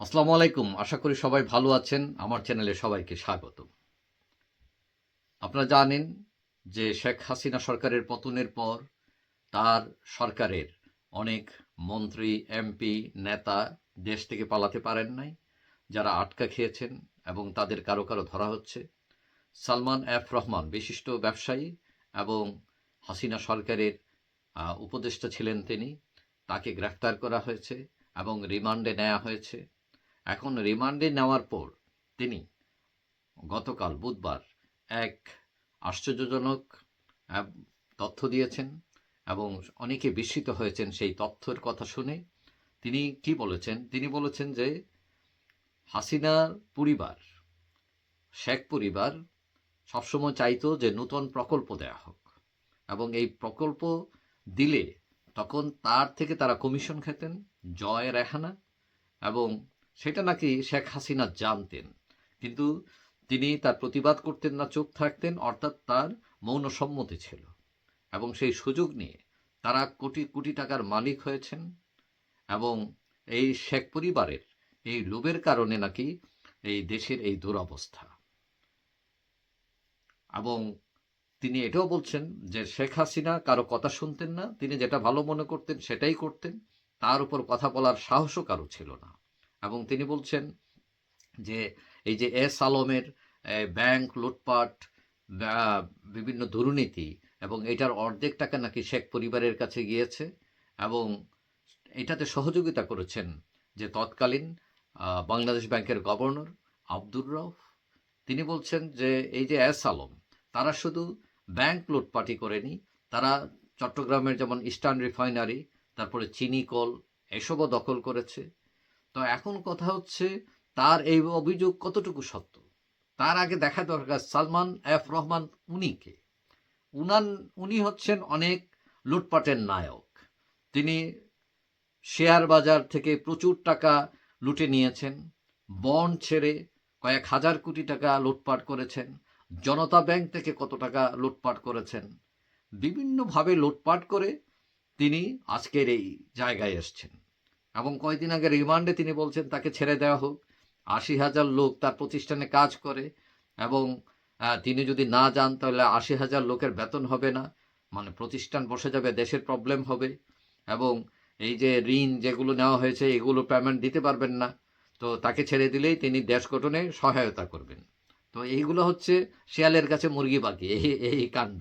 আসসালামু আলাইকুম। আশা করি সবাই ভালো আছেন। আমার চ্যানেলে সবাইকে স্বাগত আপনারা জানেন যে শেখ হাসিনা সরকারের পতনের পর তার সরকারের অনেক মন্ত্রী, এমপি, নেতা দেশ থেকে পালাতে পারেন নাই, যারা আটকা খেয়েছেন এবং তাদের কারও কারও ধরা হচ্ছে। সালমান এফ রহমান বিশিষ্ট ব্যবসায়ী এবং হাসিনা সরকারের উপদেষ্টা ছিলেন তিনি। তাকে গ্রেফতার করা হয়েছে এবং রিমান্ডে নেওয়া হয়েছে। এখন রিমান্ডে নেওয়ার পর তিনি গতকাল বুধবার এক আশ্চর্যজনক তথ্য দিয়েছেন এবং অনেকে বিস্মিত হয়েছেন সেই তথ্যের কথা শুনে। তিনি কি বলেছেন? তিনি বলেছেন যে হাসিনার পরিবার, শেখ পরিবার সবসময় চাইতো যে নূতন প্রকল্প দেয়া হোক এবং এই প্রকল্প দিলে তখন তার থেকে তারা কমিশন খেতেন, জয় রেহানা এবং সেটা নাকি শেখ হাসিনা জানতেন। কিন্তু তিনি তার প্রতিবাদ করতেন না, চুপ থাকতেন, অর্থাৎ তার মৌন সম্মতি ছিল। এবং সেই সুযোগ নিয়ে তারা কোটি কোটি টাকার মালিক হয়েছেন এবং এই শেখ পরিবারের এই লোভের কারণে নাকি এই দেশের এই দুরবস্থা। এবং তিনি এটাও বলছেন যে শেখ হাসিনা কারও কথা শুনতেন না, তিনি যেটা ভালো মনে করতেন সেটাই করতেন, তার উপর কথা বলার সাহসও কারও ছিল না। এবং তিনি বলছেন যে এই যে এস আলমের ব্যাংক, লুটপাট বিভিন্ন দুর্নীতি এবং এটার অর্ধেক টাকা নাকি শেখ পরিবারের কাছে গিয়েছে এবং এটাতে সহযোগিতা করেছেন যে তৎকালীন বাংলাদেশ ব্যাংকের গভর্নর আব্দুর রফ তিনি বলছেন যে এই যে এস আলম, তারা শুধু ব্যাংক লুটপাটি করেনি, তারা চট্টগ্রামের যেমন ইস্টার্ন রিফাইনারি, তারপরে চিনি কল এসবও দখল করেছে। তো এখন কথা হচ্ছে, তার এই অভিযোগ কতটুকু সত্য? তার আগে দেখা দরকার সালমান এফ রহমান উনিকে। উনান, উনি হচ্ছেন অনেক লুটপাটের নায়ক। তিনি শেয়ার বাজার থেকে প্রচুর টাকা লুটে নিয়েছেন, বন্ড ছেড়ে কয়েক হাজার কোটি টাকা লুটপাট করেছেন, জনতা ব্যাংক থেকে কত টাকা লুটপাট করেছেন। বিভিন্নভাবে লুটপাট করে তিনি আজকের এই জায়গায় এসছেন। এবং কয়েকদিন আগে রিমান্ডে তিনি বলছেন, তাকে ছেড়ে দেওয়া হোক। আশি হাজার লোক তার প্রতিষ্ঠানে কাজ করে এবং তিনি যদি না যান তাহলে আশি হাজার লোকের বেতন হবে না। মানে প্রতিষ্ঠান বসে যাবে, দেশের প্রবলেম হবে এবং এই যে ঋণ যেগুলো নেওয়া হয়েছে, এগুলো পেমেন্ট দিতে পারবেন না। তো তাকে ছেড়ে দিলেই তিনি দেশ গঠনে সহায়তা করবেন। তো এইগুলো হচ্ছে শিয়ালের কাছে মুরগি বাকি। এই এই কাণ্ড,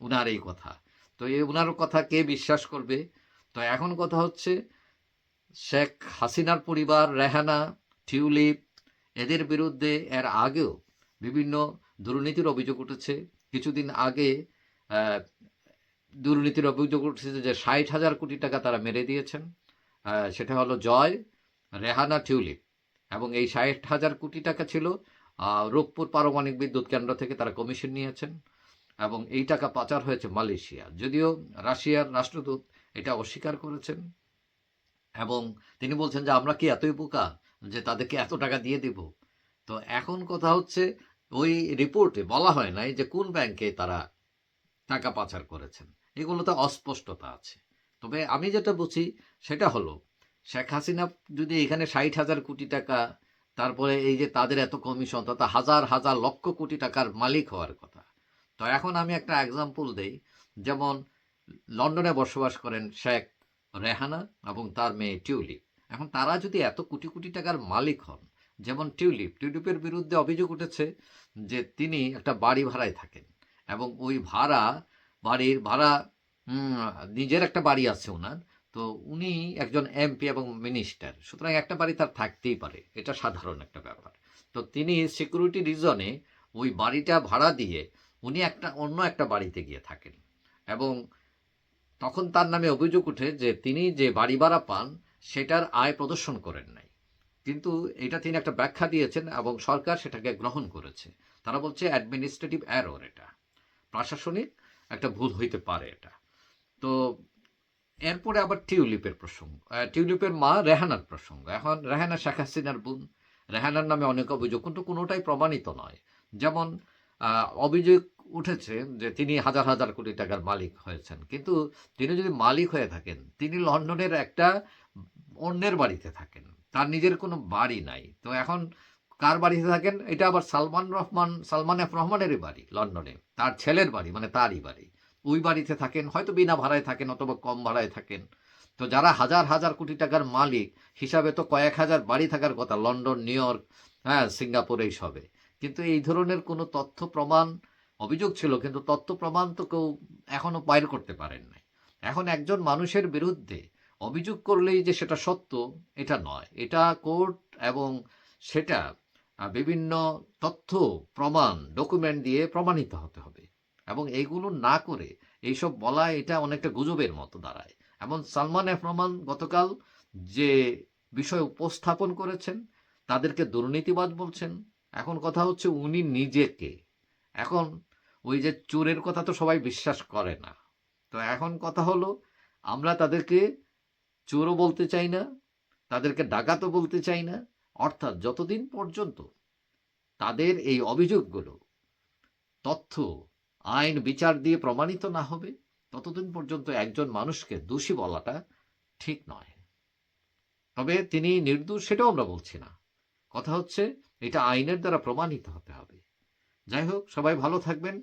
উনার এই কথা। তো এই উনার কথা কে বিশ্বাস করবে? তো এখন কথা হচ্ছে শেখ হাসিনার পরিবার, রেহানা, টিউলিপ, এদের বিরুদ্ধে এর আগেও বিভিন্ন দুর্নীতির অভিযোগ উঠেছে। কিছুদিন আগে দুর্নীতির অভিযোগ উঠেছে যে ষাট হাজার কোটি টাকা তারা মেরে দিয়েছেন। সেটা হলো জয়, রেহানা, টিউলিপ এবং এই ষাট হাজার কোটি টাকা ছিল রূপপুর পারমাণবিক বিদ্যুৎ কেন্দ্র থেকে তারা কমিশন নিয়েছেন এবং এই টাকা পাচার হয়েছে মালয়েশিয়া। যদিও রাশিয়ার রাষ্ট্রদূত এটা অস্বীকার করেছেন। এবং তিনি বলছেন যে, আমরা কি এতই বোকা যে তাদেরকে এত টাকা দিয়ে দিব? তো এখন কথা হচ্ছে, ওই রিপোর্টে বলা হয় নাই যে কোন ব্যাংকে তারা টাকা পাচার করেছেন। এগুলোতে অস্পষ্টতা আছে। তবে আমি যেটা বুঝি সেটা হলো, শেখ হাসিনা যদি এখানে ষাট হাজার কোটি টাকা, তারপরে এই যে তাদের এত কমিশন তথা হাজার হাজার লক্ষ কোটি টাকার মালিক হওয়ার কথা। তো এখন আমি একটা এক্সাম্পল দেই। যেমন, লন্ডনে বসবাস করেন শেখ রেহানা এবং তার মেয়ে টিউলিপ। এখন তারা যদি এত কোটি কোটি টাকার মালিক হন, যেমন টিউলিপ, টিউলিপের বিরুদ্ধে অভিযোগ উঠেছে যে তিনি একটা বাড়ি ভাড়ায় থাকেন এবং ওই ভাড়া, বাড়ির ভাড়া নিজের একটা বাড়ি আছে ওনার, তো উনি একজন এমপি এবং মিনিস্টার। সুতরাং একটা বাড়ি তার থাকতেই পারে, এটা সাধারণ একটা ব্যাপার। তো তিনি সিকিউরিটি রিজনে ওই বাড়িটা ভাড়া দিয়ে উনি একটা, অন্য একটা বাড়িতে গিয়ে থাকেন এবং তখন তার নামে অভিযোগ উঠে যে তিনি যে বাড়ি ভাড়া পান, সেটার আয় প্রদর্শন করেন নাই। কিন্তু এটা তিনি একটা ব্যাখ্যা দিয়েছেন এবং সরকার সেটাকে গ্রহণ করেছে। তারা বলছে অ্যাডমিনিস্ট্রেটিভ অ্যারোর এটা। প্রশাসনিক একটা ভুল হইতে পারে এটা। তো এরপরে আবার টিউলিপের প্রসঙ্গ। টিউলিপের মা রেহানার প্রসঙ্গ। এখন রেহানা শেখ হাসিনার বোন। রেহানার নামে অনেক অভিযোগ, কিন্তু কোনোটাই প্রমাণিত নয়। যেমন অভিযোগ উঠেছে যে তিনি হাজার হাজার কোটি টাকার মালিক হয়েছেন। কিন্তু তিনি যদি মালিক হয়ে থাকেন, তিনি লন্ডনের একটা অন্যের বাড়িতে থাকেন। তার নিজের কোনো বাড়ি নাই। তো এখন কার বাড়িতে থাকেন? এটা আবার সালমান রহমান, সালমান এফ রহমানেরই বাড়ি লন্ডনে। তার ছেলের বাড়ি মানে তারই বাড়ি। ওই বাড়িতে থাকেন, হয়তো বিনা ভাড়ায় থাকেন অথবা কম ভাড়ায় থাকেন। তো যারা হাজার হাজার কোটি টাকার মালিক, হিসাবে তো কয়েক হাজার বাড়ি থাকার কথা, লন্ডন, নিউ ইয়র্ক হ্যাঁ সিঙ্গাপুর এই সবে কিন্তু এই ধরনের কোনো তথ্য, প্রমাণ অভিযোগ ছিল, কিন্তু তথ্য প্রমাণ তো কেউ এখনও বাইর করতে পারেন নাই। এখন একজন মানুষের বিরুদ্ধে অভিযোগ করলেই যে সেটা সত্য, এটা নয়। এটা কোর্ট এবং সেটা বিভিন্ন তথ্য প্রমাণ, ডকুমেন্ট দিয়ে প্রমাণিত হতে হবে। এবং এইগুলো না করে এইসব বলা, এটা অনেকটা গুজবের মতো দাঁড়ায়। এমন সালমান এফ রহমান গতকাল যে বিষয় উপস্থাপন করেছেন, তাদেরকে দুর্নীতিবাদ বলছেন। এখন কথা হচ্ছে উনি নিজেকে। এখন ওই যে চোরের কথা তো সবাই বিশ্বাস করে না। তো এখন কথা হলো, আমরা তাদেরকে চোরও বলতে চাই না, তাদেরকে ডাকাতও বলতে চাই না, অর্থাৎ যতদিন পর্যন্ত তাদের এই অভিযোগগুলো তথ্য, আইন, বিচার দিয়ে প্রমাণিত না হবে, ততদিন পর্যন্ত একজন মানুষকে দোষী বলাটা ঠিক নয়। তবে তিনি নির্দোষ সেটাও আমরা বলছি না। কথা হচ্ছে, এটা আইনের দ্বারা প্রমাণিত হতে হবে। যাই হোক সবাই ভালো থাকবেন।